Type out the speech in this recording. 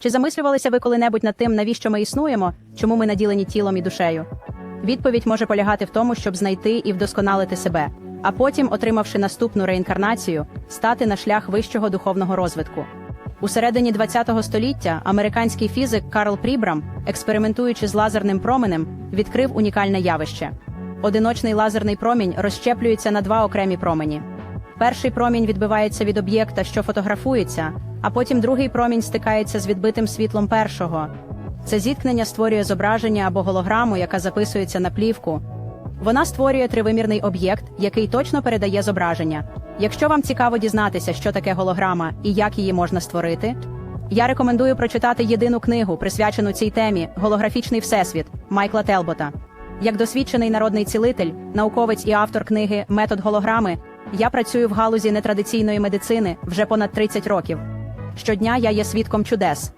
Чи замислювалися ви коли-небудь над тим, навіщо ми існуємо, чому ми наділені тілом і душею? Відповідь може полягати в тому, щоб знайти і вдосконалити себе, а потім, отримавши наступну реінкарнацію, стати на шлях вищого духовного розвитку. У середині ХХ століття американський фізик Карл Прібрам, експериментуючи з лазерним променем, відкрив унікальне явище. Одиночний лазерний промінь розщеплюється на два окремі промені. Перший промінь відбивається від об'єкта, що фотографується, а потім другий промінь стикається з відбитим світлом першого. Це зіткнення створює зображення або голограму, яка записується на плівку. Вона створює тривимірний об'єкт, який точно передає зображення. Якщо вам цікаво дізнатися, що таке голограма і як її можна створити, я рекомендую прочитати єдину книгу, присвячену цій темі Голографічний всесвіт Майкла Телбота. Як досвідчений народний цілитель, науковець і автор книги Метод голограми, я працюю в галузі нетрадиційної медицини вже понад 30 років. Щодня я є свідком чудес,